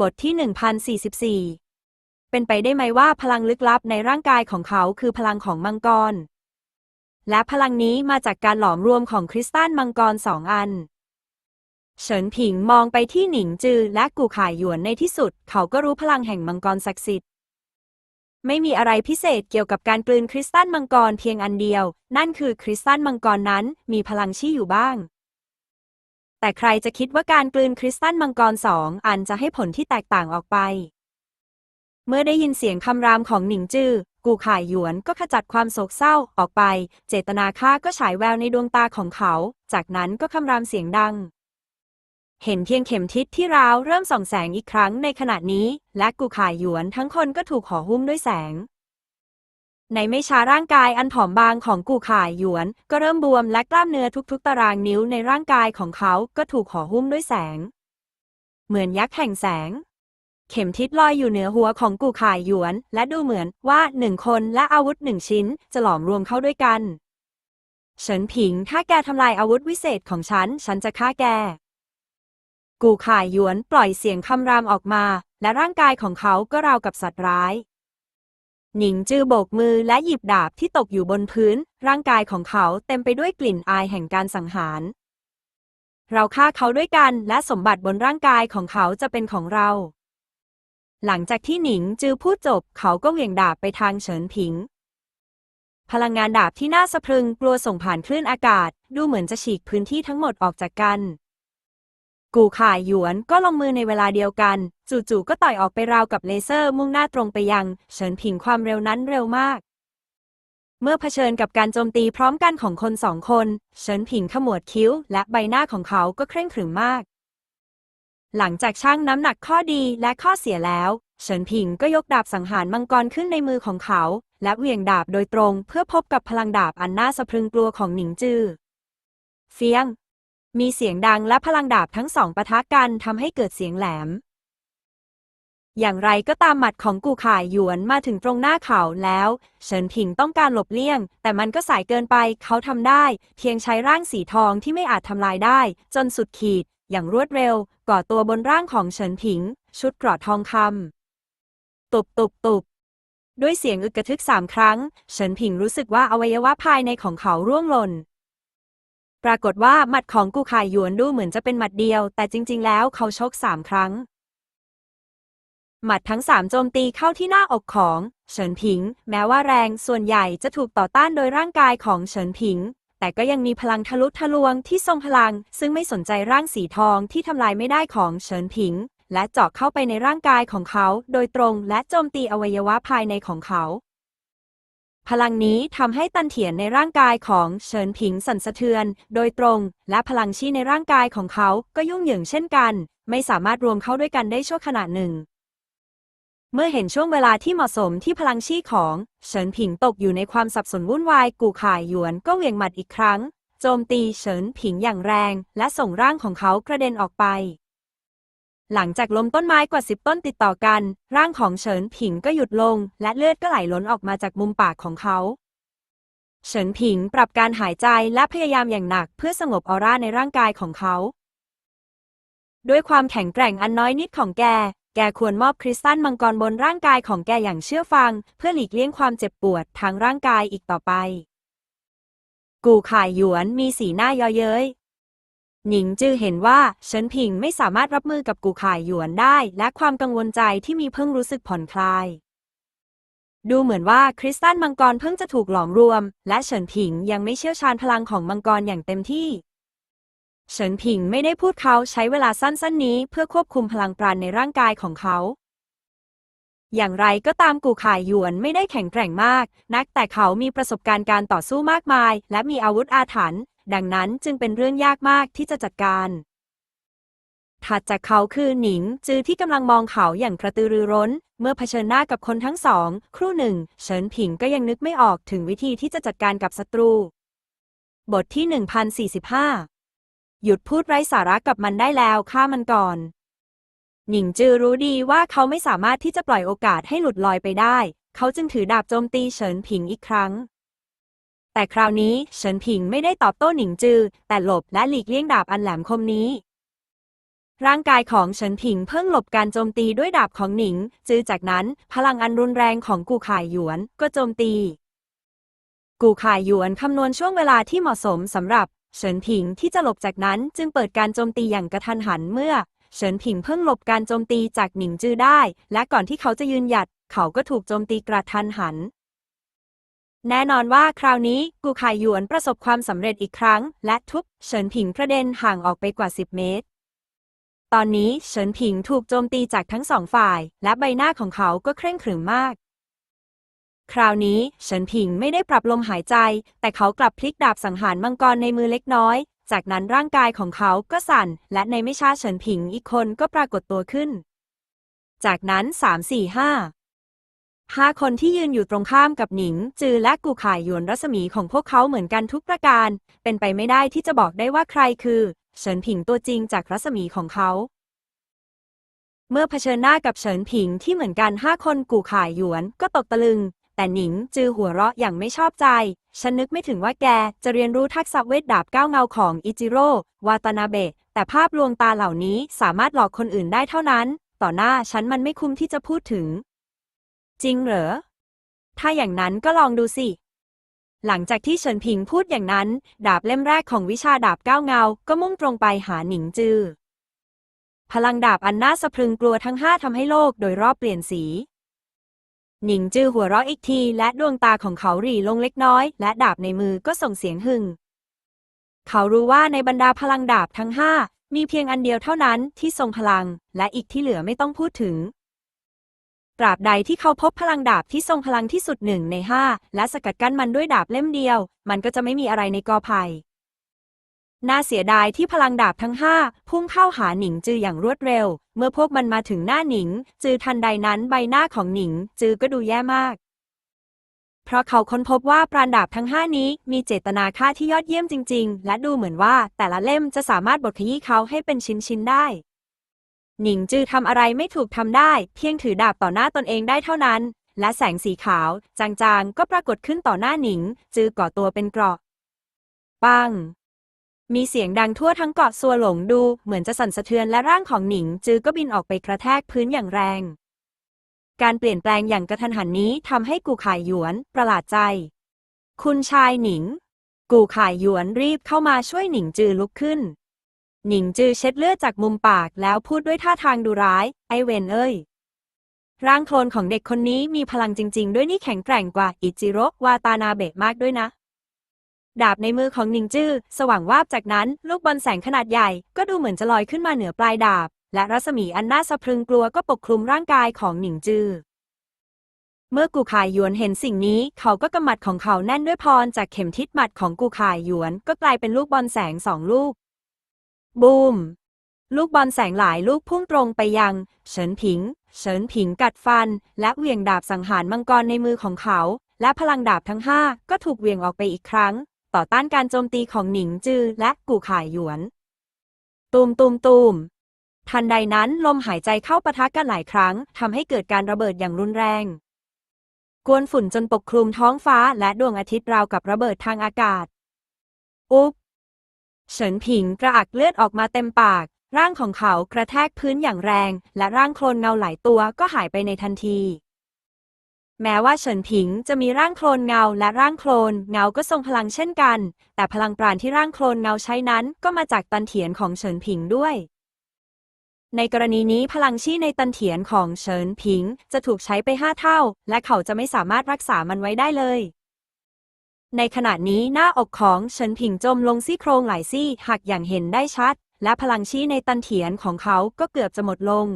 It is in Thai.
บทที่ 1044 เป็นไปได้ไหมว่าพลังลึกลับในร่างกายของเขาคือพลังของมังกร และพลังนี้มาจากการหลอมรวมของคริสตัลมังกรสองอัน เฉินผิงมองไปที่หนิงจือและกูข่ายหยวนในที่สุด เขาก็รู้พลังแห่งมังกรศักดิ์สิทธิ์ ไม่มีอะไรพิเศษเกี่ยวกับการกลืนคริสตัลมังกรเพียงอันเดียว นั่นคือคริสตัลมังกรนั้นมีพลังชี่อยู่บ้าง แต่ใครจะคิดว่าการกลืนคริสตัลมังกรสองอันจะให้ผลที่แตกต่างออกไป เมื่อได้ยินเสียงคำรามของหนิงจื้อกูข่ายหยวนก็ขจัดความโศกเศร้าออกไป เจตนาฆ่าก็ฉายแววในดวงตาของเขา จากนั้นก็คำรามเสียงดัง เห็นเพียงเข็มทิศที่ราวเริ่มส่องแสงอีกครั้งในขณะนี้ และกูข่ายหยวนทั้งคนก็ถูกห่อหุ้มด้วยแสง ในไม่ช้าร่างกายอันผอมบางของกูข่ายหยวน ก็เริ่มบวมและกล้ามเนื้อทุกๆ ตารางนิ้วในร่างกายของเขาก็ถูกห่อหุ้มด้วยแสง เหมือนยักษ์แห่งแสง เข็มทิศลอยอยู่เหนือหัวของกูข่ายหยวน และดูเหมือนว่าหนึ่งคนและอาวุธหนึ่งชิ้นจะหลอมรวมเข้าด้วยกัน เฉินผิง ถ้าแกทำลายอาวุธวิเศษของฉัน ฉันจะฆ่าแก กูข่ายหยวนปล่อยเสียงคำรามออกมา และร่างกายของเขาก็ราวกับสัตว์ร้าย หนิงจือโบกมือและหยิบดาบที่ตกอยู่บนพื้น ร่างกายของเขาเต็มไปด้วยกลิ่นอายแห่งการสังหาร เราฆ่าเขาด้วยกันและสมบัติบนร่างกายของเขาจะเป็นของเรา หลังจากที่หนิงจือพูดจบเขาก็เหวี่ยงดาบไปทางเฉินผิง พลังงานดาบที่น่าสะพรึงกลัวส่งผ่านคลื่นอากาศ ดูเหมือนจะฉีกพื้นที่ทั้งหมดออกจากกัน กูข่ายหยวนก็ลงมือในเวลาเดียวกัน จู่ๆก็ต่อยออกไปราวกับเลเซอร์มุ่งหน้าตรงไปยัง เฉินผิงความเร็วนั้นเร็วมาก เมื่อเผชิญกับการโจมตีพร้อมกันของคนสองคน เฉินผิงขมวดคิ้ว และใบหน้าของเขาก็เคร่งขรึมมาก หลังจากชั่งน้ำหนักข้อดีและข้อเสียแล้ว เฉินผิงก็ยกดาบสังหารมังกรขึ้นในมือของเขา และเหวี่ยงดาบโดยตรง เพื่อพบกับพลังดาบอันน่าสะพรึงกลัวของหนิงจือเฟียง มีเสียงดังและพลังดาบทั้งสองปะทะกันทำให้เกิดเสียงแหลม อย่างไรก็ตามหมัดของกูข่ายหยวนมาถึงตรงหน้าเขาแล้ว เฉินผิงต้องการหลบเลี่ยง แต่มันก็สายเกินไปเขาทำได้ เพียงใช้ร่างสีทองที่ไม่อาจทำลายได้ จนสุดขีด อย่างรวดเร็ว ก่อตัวบนร่างของเฉินผิง ชุดเกราะทองคำตุบตุบตุบด้วยเสียงอึกกระทึกสามครั้ง เฉินผิงรู้สึกว่าอวัยวะภายในของเขาร่วงหล่น ปรากฏว่าหมัดของกูข่ายหยวนดูเหมือนจะเป็นหมัดเดียว แต่จริง ๆ แล้วเขาชกสามครั้ง หมัดทั้งสามโจมตีเข้าที่หน้าอกของเฉินผิง แม้ว่าแรงส่วนใหญ่จะถูกต่อต้านโดยร่างกายของเฉินผิง แต่ก็ยังมีพลังทะลุทะลวงที่ทรงพลัง ซึ่งไม่สนใจร่างสีทองที่ทำลายไม่ได้ของเฉินผิง และเจาะเข้าไปในร่างกายของเขา โดยตรงและโจมตีอวัยวะภายในของเขา พลังนี้ทำให้ตันเถียนในร่างกายของเฉินผิงสั่นสะเทือน โดยตรง และพลังชีในร่างกายของเขาก็ยุ่งเหยิงเช่นกัน ไม่สามารถรวมเข้าด้วยกันได้ชั่วขณะหนึ่ง เมื่อเห็นช่วงเวลาที่เหมาะสมที่พลังชีของเฉินผิงตกอยู่ในความสับสนวุ่นวายกูข่ายหยวนก็เหวี่ยงหมัดอีกครั้ง โจมตีเฉินผิงอย่างแรง และส่งร่างของเขากระเด็นออกไป หลังจากล้มต้นไม้กว่าสิบต้นติดต่อกัน ร่างของเฉินผิงก็หยุดลง และเลือดก็ไหลล้นออกมาจากมุมปากของเขา เฉินผิงปรับการหายใจและพยายามอย่างหนักเพื่อสงบออร่าในร่างกายของเขา ด้วยความแข็งแกร่งอันน้อยนิดของแก แกควรมอบคริสตัลมังกรบนร่างกายของแกอย่างเชื่อฟัง เพื่อหลีกเลี่ยงความเจ็บปวดทางร่างกายอีกต่อไป กูข่ายหยวนมีสีหน้ายาะเย้ย หนิงจือเห็นว่าเฉินผิงไม่สามารถรับมือกับกูข่ายหยวนได้ และความกังวลใจที่มีเพิ่งรู้สึกผ่อนคลาย ดูเหมือนว่าคริสตัลมังกรเพิ่งจะถูกหลอมรวม และเฉินผิงยังไม่เชี่ยวชาญพลังของมังกรอย่างเต็มที่เฉินผิงไม่ได้พูดเขาใช้เวลาสั้นๆนี้ เพื่อควบคุมพลังปราณในร่างกายของเขา อย่างไรก็ตามกูข่ายหยวนไม่ได้แข็งแกร่งมาก นักแต่เขามีประสบการณ์การต่อสู้มากมาย และมีอาวุธอาถรรพ์ ดังนั้นจึงเป็นเรื่องยากมากที่จะจัดการ ถัดจากเขาคือหนิง จือที่กำลังมองเขาอย่างกระตือรือร้น เมื่อเผชิญหน้ากับคนทั้งสอง ครู่หนึ่ง เฉินผิงก็ยังนึกไม่ออกถึงวิธีที่จะจัดการกับศัตรู บทที่ 1045 หยุดพูดไร้สาระกับมันได้แล้วฆ่ามันก่อนหนิงจือรู้ดีว่าเขาไม่สามารถที่จะปล่อยโอกาสให้หลุดลอยไปได้ เขาจึงถือดาบโจมตีเฉินผิงอีกครั้ง แต่คราวนี้เฉินผิงไม่ได้ตอบโต้หนิงจือ แต่หลบและหลีกเลี่ยงดาบอันแหลมคมนี้ ร่างกายของเฉินผิงเพิ่งหลบการโจมตีด้วยดาบของหนิง จือจากนั้นพลังอันรุนแรงของกูข่ายหยวนก็โจมตี กูข่ายหยวนคำนวณช่วงเวลาที่เหมาะสมสำหรับเฉินผิงที่จะหลบจากนั้นจึงเปิดการโจมตีอย่างกระทันหันเมื่อเฉินผิงเพิ่งหลบการโจมตีจากหนิงจือได้ และก่อนที่เขาจะยืนหยัด เขาก็ถูกโจมตีกระทันหัน แน่นอนว่าคราวนี้กูข่ายหยวนประสบความสำเร็จอีกครั้ง และทุบเฉินผิงกระเด็นห่างออกไปกว่า 10 เมตร ตอนนี้เฉินผิงถูกโจมตีจากทั้งสองฝ่าย และใบหน้าของเขาก็เคร่งขรึมมาก คราวนี้เฉินผิงไม่ได้ปรับลมหายใจ แต่เขากลับพลิกดาบสังหารมังกรในมือเล็กน้อย จากนั้นร่างกายของเขาก็สั่น และในไม่ช้าเฉินผิงอีกคนก็ปรากฏตัวขึ้น จากนั้นสามสี่ ห้าคนที่ยืนอยู่ตรงข้ามกับหนิง จือและกูข่ายยวนรัศมีของพวกเขาเหมือนกันทุกประการ เป็นไปไม่ได้ที่จะบอกได้ว่าใครคือเฉินผิงตัวจริงจากรัศมีของเขา เมื่อเผชิญหน้ากับเฉินผิงที่เหมือนกันห้าคนกูข่ายยวนก็ตกตะลึง แต่หนิงจือหัวเราะอย่างไม่ชอบใจ ฉันนึกไม่ถึงว่าแกจะเรียนรู้ทักษะเวทดาบก้าวเงาของอิจิโร่วาตานาเบะแต่ภาพลวงตาเหล่านี้สามารถหลอกคนอื่นได้เท่านั้น ต่อหน้าฉันมันไม่คุ้มที่จะพูดถึง จริงเหรอ ถ้าอย่างนั้นก็ลองดูสิ หลังจากที่เฉินผิงพูดอย่างนั้น ดาบเล่มแรกของวิชาดาบก้าวเงา ก็มุ่งตรงไปหาหนิงจือ พลังดาบอันน่าสะพรึงกลัวทั้งห้าทำให้โลกโดยรอบเปลี่ยนสี หนิงจือหัวเราะอีกที และดวงตาของเขาหรี่ลงเล็กน้อย และดาบในมือก็ส่งเสียงหึ่ง เขารู้ว่าในบรรดาพลังดาบทั้งห้ามีเพียงอันเดียวเท่านั้นที่ทรงพลัง และอีกที่เหลือไม่ต้องพูดถึง ตราบใดที่เขาพบพลังดาบที่ทรงพลังที่สุดหนึ่งในห้าและสกัดกั้นมันด้วยดาบเล่มเดียว มันก็จะไม่มีอะไรในกอไผ่น่าเสียดายที่พลังดาบทั้งห้าพุ่งเข้าหาหนิงจืออย่างรวดเร็ว เมื่อพวกมันมาถึงหน้าหนิง จือทันใดนั้นใบหน้าของหนิง จือก็ดูแย่มาก เพราะเขาค้นพบว่าปราณดาบทั้งห้านี้มีเจตนาฆ่าที่ยอดเยี่ยมจริง ๆ และดูเหมือนว่าแต่ละเล่มจะสามารถบดขยี้เขาให้เป็นชิ้นๆได้ หนิงจือทำอะไรไม่ถูกทำได้ เพียงถือดาบต่อหน้าตนเองได้เท่านั้น และแสงสีขาว จางๆ ก็ปรากฏขึ้นต่อหน้าหนิง จือก่อตัวเป็นเกราะ ปัง มีเสียงดังทั่วทั้งเกาะซัวหลงดู เหมือนจะสั่นสะเทือนและร่างของหนิง จือก็บินออกไปกระแทกพื้นอย่างแรง การเปลี่ยนแปลงอย่างกระทันหันนี้ทำให้กูข่ายหยวน ประหลาดใจ คุณชายหนิง กูข่ายหยวนรีบเข้ามาช่วยหนิงจือลุกขึ้น หนิงจือเช็ดเลือดจากมุมปากแล้วพูดด้วยท่าทางดูร้าย ไอเวนเอ้ย ร่างโคลนของเด็กคนนี้มีพลังจริง ๆ ด้วยนี่แข็งแกร่งกว่าอิจิโรวาตานาเบะมากด้วยนะ ดาบในมือของหนิงจื้อสว่างวาบจากนั้นลูกบอลแสงขนาดใหญ่ ก็ดูเหมือนจะลอยขึ้นมาเหนือปลายดาบ และรัศมีอันน่าสะพรึงกลัวก็ปกคลุมร่างกายของหนิงจื้อเมื่อกูขายหยวนเห็นสิ่งนี้ เขาก็กำมัดของเขาแน่นด้วยพรจากเข็มทิศหมัดของกูขายหยวน ก็กลายเป็นลูกบอลแสงสองลูก บูม ลูกบอลแสงหลายลูกพุ่งตรงไปยัง เฉินผิง เฉินผิงกัดฟัน และเหวี่ยงดาบสังหารมังกรในมือของเขา และพลังดาบทั้งห้าก็ถูกเหวี่ยงออกไปอีกครั้ง ต่อต้านการโจมตีของหนิงจือและกู่ข่ายหยวน ตูมตูมตูมทันใดนั้นลมหายใจเข้าปะทะกันหลายครั้งทำให้เกิดการระเบิดอย่างรุนแรง กวนฝุ่นจนปกคลุมท้องฟ้าและดวงอาทิตย์ราวกับระเบิดทางอากาศ อุ๊บ เฉินผิงกระอักเลือดออกมาเต็มปาก ร่างของเขากระแทกพื้นอย่างแรง และร่างโคลนเงาหลายตัวก็หายไปในทันที แม้ว่าเฉินผิงจะมีร่างโคลนเงาและร่างโคลนเงาก็ทรงพลังเช่นกัน แต่พลังปราณที่ร่างโคลนเงาใช้นั้นก็มาจากตันเถียนของเฉินผิงด้วยในกรณีนี้พลังชี่ในตันเถียนของเฉินผิงจะถูกใช้ไปห้าเท่า และเขาจะไม่สามารถรักษามันไว้ได้เลย ในขณะนี้หน้าอกของเฉินผิงจมลงซี่โครงหลายซี่หักอย่างเห็นได้ชัด และพลังชี้ในตันเถียนของเขาก็เกือบจะหมดลง